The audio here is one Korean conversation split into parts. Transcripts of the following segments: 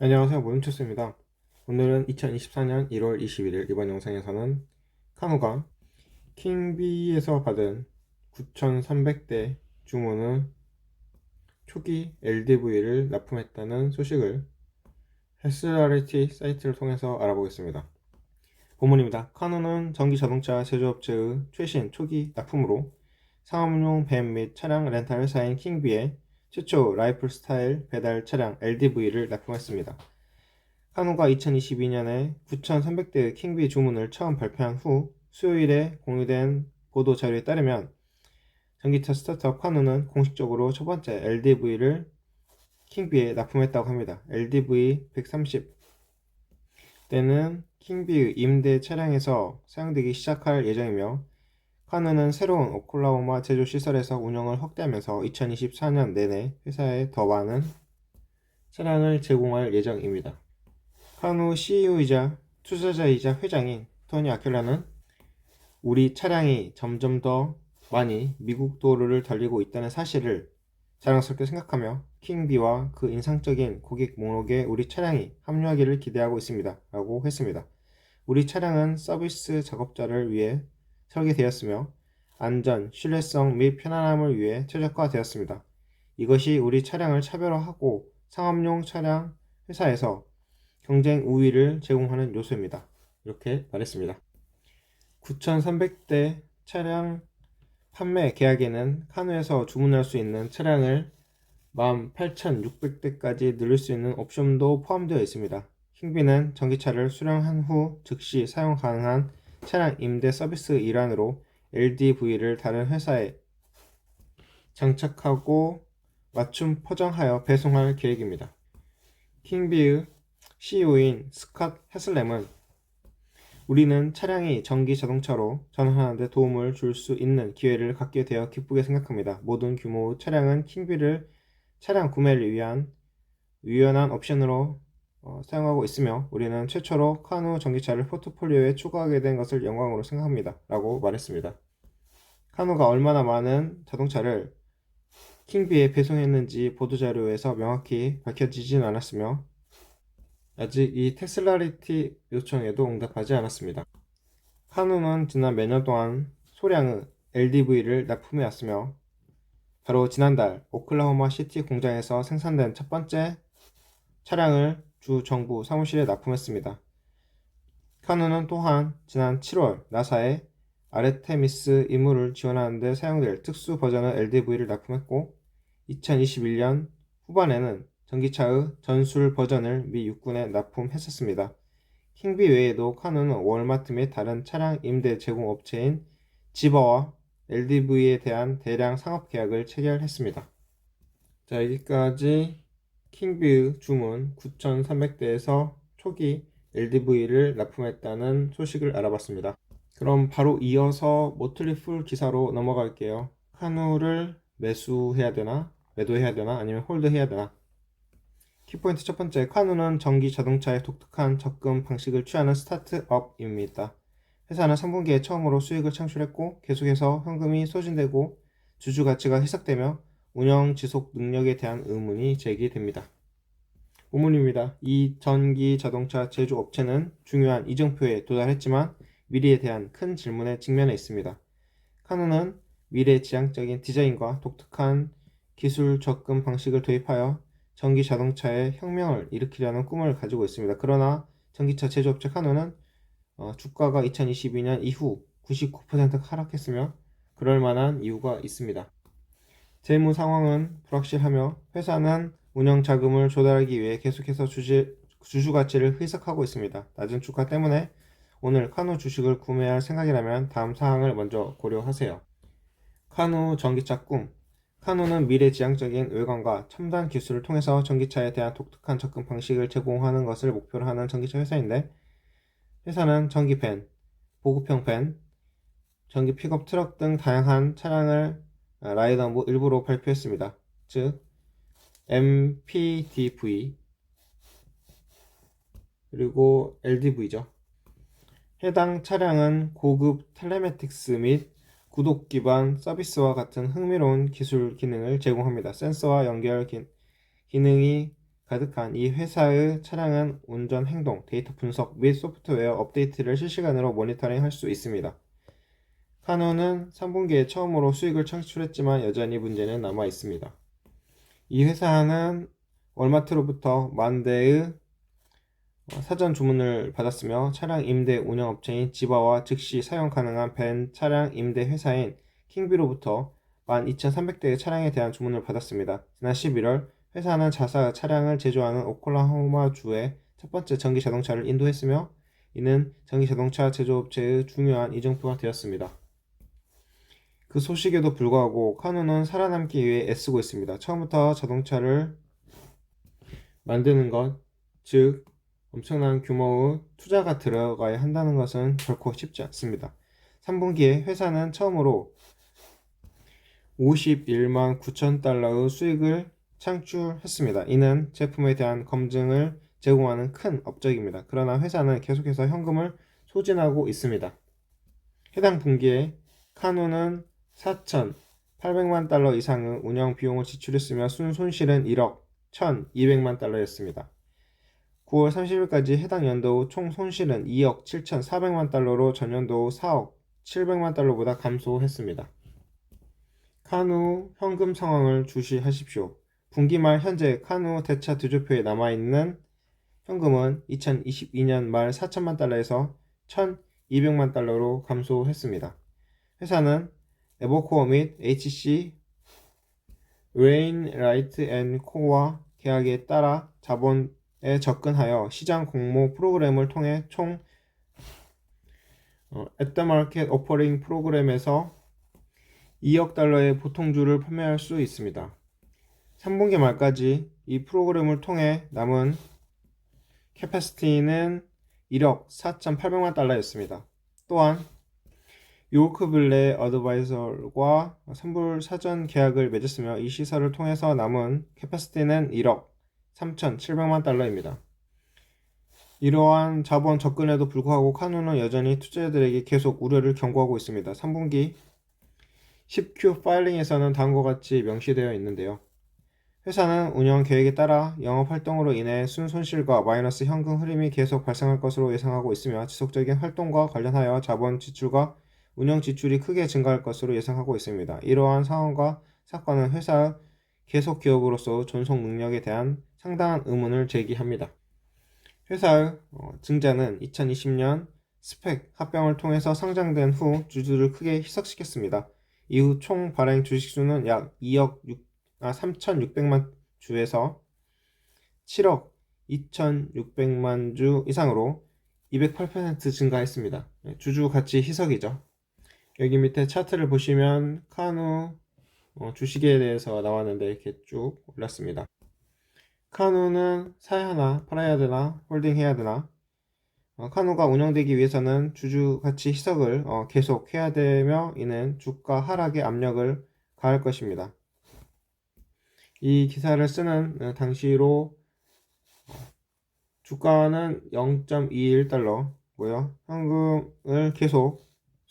안녕하세요 모임초스입니다. 오늘은 2024년 1월 21일 이번 영상에서는 카누가 킹비에서 받은 9300대 주문의 초기 LDV를 납품했다는 소식을 헬스라리티 사이트를 통해서 알아보겠습니다. 본문입니다. 카누는 전기 자동차 제조업체의 최신 초기 납품으로 상업용 밴 및 차량 렌탈 회사인 킹비에 최초 라이플 스타일 배달 차량 LDV를 납품했습니다. 카누가 2022년에 9,300대의 킹비 주문을 처음 발표한 후 수요일에 공유된 보도 자료에 따르면 전기차 스타트업 카누는 공식적으로 첫 번째 LDV를 킹비에 납품했다고 합니다. LDV 130 때는 킹비의 임대 차량에서 사용되기 시작할 예정이며 카누는 새로운 오클라호마 제조 시설에서 운영을 확대하면서 2024년 내내 회사에 더 많은 차량을 제공할 예정입니다. 카누 CEO이자 투자자이자 회장인 토니 아킬라는 우리 차량이 점점 더 많이 미국 도로를 달리고 있다는 사실을 자랑스럽게 생각하며 킹비와 그 인상적인 고객 목록에 우리 차량이 합류하기를 기대하고 있습니다. 라고 했습니다. 우리 차량은 서비스 작업자를 위해 설계되었으며 안전, 신뢰성 및 편안함을 위해 최적화되었습니다. 이것이 우리 차량을 차별화하고 상업용 차량 회사에서 경쟁 우위를 제공하는 요소입니다. 이렇게 말했습니다. 9,300대 차량 판매 계약에는 카누에서 주문할 수 있는 차량을 18,600대까지 늘릴 수 있는 옵션도 포함되어 있습니다. 킹비는 전기차를 수령한 후 즉시 사용 가능한 차량 임대 서비스 일환으로 LDV를 다른 회사에 장착하고 맞춤 포장하여 배송할 계획입니다. 킹비의 CEO인 스캇 헤슬렘은 우리는 차량이 전기 자동차로 전환하는데 도움을 줄 수 있는 기회를 갖게 되어 기쁘게 생각합니다. 모든 규모의 차량은 킹비를 차량 구매를 위한 유연한 옵션으로 어, 사용하고 있으며 우리는 최초로 카누 전기차를 포트폴리오에 추가하게 된 것을 영광으로 생각합니다. 라고 말했습니다. 카누가 얼마나 많은 자동차를 킹비에 배송했는지 보도자료에서 명확히 밝혀지진 않았으며 아직 이 테슬라리티 요청에도 응답하지 않았습니다. 카누는 지난 몇년 동안 소량의 LDV를 납품해 왔으며 바로 지난달 오클라호마 시티 공장에서 생산된 첫 번째 차량을 주 정부 사무실에 납품했습니다. 카누는 또한 지난 7월 나사의 아르테미스 임무를 지원하는 데 사용될 특수 버전의 LDV를 납품했고 2021년 후반에는 전기차의 전술 버전을 미 육군에 납품했었습니다. 킹비 외에도 카누는 월마트 및 다른 차량 임대 제공 업체인 지버와 LDV에 대한 대량 상업 계약을 체결했습니다. 자, 여기까지 킹비의 주문 9,300대에서 초기 LDV를 납품했다는 소식을 알아봤습니다. 그럼 바로 이어서 모틀리 풀 기사로 넘어갈게요. 카누를 매수해야 되나? 매도해야 되나? 아니면 홀드해야 되나? 키포인트 첫 번째, 카누는 전기 자동차의 독특한 접근 방식을 취하는 스타트업입니다. 회사는 3분기에 처음으로 수익을 창출했고 계속해서 현금이 소진되고 주주 가치가 희석되며 운영 지속 능력에 대한 의문이 제기됩니다. 본문입니다. 이 전기 자동차 제조 업체는 중요한 이정표에 도달했지만 미래에 대한 큰 질문에 직면해 있습니다. 카누는 미래 지향적인 디자인과 독특한 기술 접근 방식을 도입하여 전기 자동차의 혁명을 일으키려는 꿈을 가지고 있습니다. 그러나 전기차 제조업체 카누는 어, 주가가 2022년 이후 99% 하락했으며 그럴 만한 이유가 있습니다. 재무 상황은 불확실하며 회사는 운영 자금을 조달하기 위해 계속해서 주주, 주주 가치를 희석하고 있습니다. 낮은 주가 때문에 오늘 카누 주식을 구매할 생각이라면 다음 사항을 먼저 고려하세요. 카누 전기차 꿈 카누는 미래지향적인 외관과 첨단 기술을 통해서 전기차에 대한 독특한 접근 방식을 제공하는 것을 목표로 하는 전기차 회사인데 회사는 전기 밴, 보급형 밴, 전기 픽업 트럭 등 다양한 차량을 라이더 일부로 발표했습니다. 즉 MPDV 그리고 LDV죠. 해당 차량은 고급 텔레메틱스 및 구독 기반 서비스와 같은 흥미로운 기술 기능을 제공합니다. 센서와 연결 기, 기능이 가득한 이 회사의 차량은 운전 행동, 데이터 분석 및 소프트웨어 업데이트를 실시간으로 모니터링 할 수 있습니다. 카누는 3분기에 처음으로 수익을 창출했지만 여전히 문제는 남아 있습니다. 이 회사는 월마트로부터 만 대의 어, 사전 주문을 받았으며 차량 임대 운영업체인 지바와 즉시 사용 가능한 벤 차량 임대 회사인 킹비로부터 12,300대의 차량에 대한 주문을 받았습니다. 지난 11월 회사는 자사 차량을 제조하는 오클라호마주에 첫 번째 전기 자동차를 인도했으며 이는 전기 자동차 제조업체의 중요한 이정표가 되었습니다. 그 소식에도 불구하고 카누는 살아남기 위해 애쓰고 있습니다. 처음부터 자동차를 만드는 것, 즉 엄청난 규모의 투자가 들어가야 한다는 것은 결코 쉽지 않습니다. 3분기에 회사는 처음으로 51만 9천 달러의 수익을 창출했습니다. 이는 제품에 대한 검증을 제공하는 큰 업적입니다. 그러나 회사는 계속해서 현금을 소진하고 있습니다. 해당 분기에 카누는 4,800만 달러 이상의 운영 비용을 지출했으며 순 손실은 1억 1,200만 달러였습니다. 9월 30일까지 해당 연도 총 손실은 2억 7,400만 달러로 전년도 4억 700만 달러보다 감소했습니다. 카누 현금 상황을 주시하십시오. 분기 말 현재 카누 대차 두조표에 남아있는 현금은 2022년 말 4천만 달러에서 1,200만 달러로 감소했습니다. 회사는 에버코어 및 HC 레인라이트 앤 코와 계약에 따라 자본에 접근하여 시장 공모 프로그램을 통해 총 어, the market offering 프로그램에서 2억 달러의 보통주를 판매할 수 있습니다. 3분기 말까지 이 프로그램을 통해 남은 캐파시티는 1억 4,800만 달러였습니다. 또한 요크블레 어드바이저과 선불 사전 계약을 맺었으며 이 시설을 통해서 남은 캐파시티는 1억 3,700만 달러입니다. 이러한 자본 접근에도 불구하고 카누는 여전히 투자자들에게 계속 우려를 경고하고 있습니다. 3분기 10Q 파일링에서는 다음과 같이 명시되어 있는데요. 회사는 운영 계획에 따라 영업 활동으로 인해 순 손실과 마이너스 현금 흐름이 계속 발생할 것으로 예상하고 있으며 지속적인 활동과 관련하여 자본 지출과 운영 지출이 크게 증가할 것으로 예상하고 있습니다. 이러한 상황과 사건은 회사 계속 기업으로서 존속 능력에 대한 상당한 의문을 제기합니다. 회사의 어, 증자는 2020년 스펙 합병을 통해서 상장된 후 주주를 크게 희석시켰습니다. 이후 총 발행 주식수는 약 2억 6, 아, 3,600만 주에서 7억 2,600만 주 이상으로 208% 증가했습니다. 네, 주주 가치 희석이죠. 여기 밑에 차트를 보시면 카누 어, 주식에 대해서 나왔는데 이렇게 쭉 올랐습니다. 카누는 사야 하나 팔아야 되나 홀딩해야 되나 어, 카누가 운영되기 위해서는 주주 가치 희석을 어, 계속 해야 되며 이는 주가 하락의 압력을 가할 것입니다. 이 기사를 쓰는 어, 당시로 주가는 0.21달러고요. 현금을 계속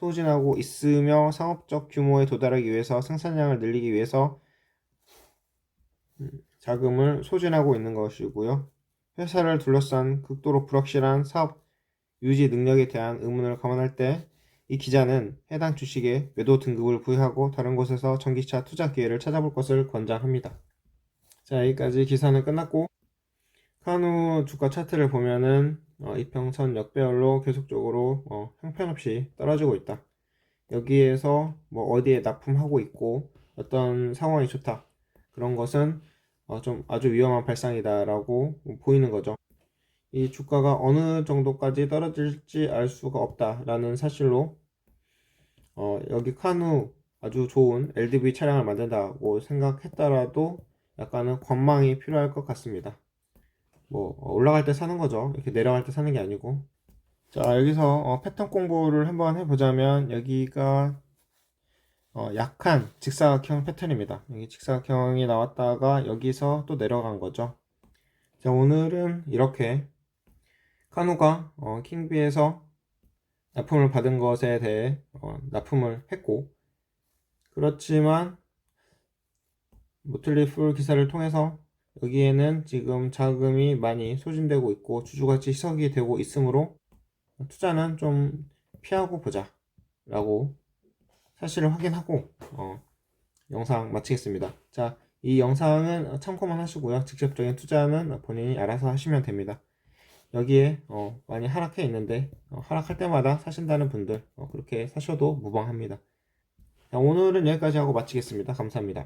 소진하고 있으며 상업적 규모에 도달하기 위해서 생산량을 늘리기 위해서 음, 자금을 소진하고 있는 것이고요. 회사를 둘러싼 극도로 불확실한 사업 유지 능력에 대한 의문을 감안할 때 이 기자는 해당 주식에 매도 등급을 부여하고 다른 곳에서 전기차 투자 기회를 찾아볼 것을 권장합니다. 자, 여기까지 기사는 끝났고 카누 주가 차트를 보면은 어, 이평선 역배열로 계속적으로 어, 형편없이 떨어지고 있다. 여기에서 뭐 어디에 납품하고 있고 어떤 상황이 좋다. 그런 것은 어, 좀 아주 위험한 발상이다라고 보이는 거죠. 이 주가가 어느 정도까지 떨어질지 알 수가 없다라는 사실로 어, 여기 카누 아주 좋은 LDV 차량을 만든다고 생각했더라도 약간은 관망이 필요할 것 같습니다. 뭐 올라갈 때 사는 거죠. 이렇게 내려갈 때 사는 게 아니고. 자 여기서 어, 패턴 공부를 한번 해보자면 여기가 어, 약한 직사각형 패턴입니다. 여기 직사각형이 나왔다가 여기서 또 내려간 거죠. 자 오늘은 이렇게 카누가 어, 킹비에서 납품을 받은 것에 대해 어, 납품을 했고 그렇지만 모틀리 풀 기사를 통해서 여기에는 지금 자금이 많이 소진되고 있고 주주가치 희석이 되고 있으므로 투자는 좀 피하고 보자 라고 사실을 확인하고 어, 영상 마치겠습니다. 자, 이 영상은 참고만 하시고요. 직접적인 투자는 본인이 알아서 하시면 됩니다. 여기에 어, 많이 하락해 있는데 어, 하락할 때마다 사신다는 분들 어, 그렇게 사셔도 무방합니다. 자, 오늘은 여기까지 하고 마치겠습니다. 감사합니다.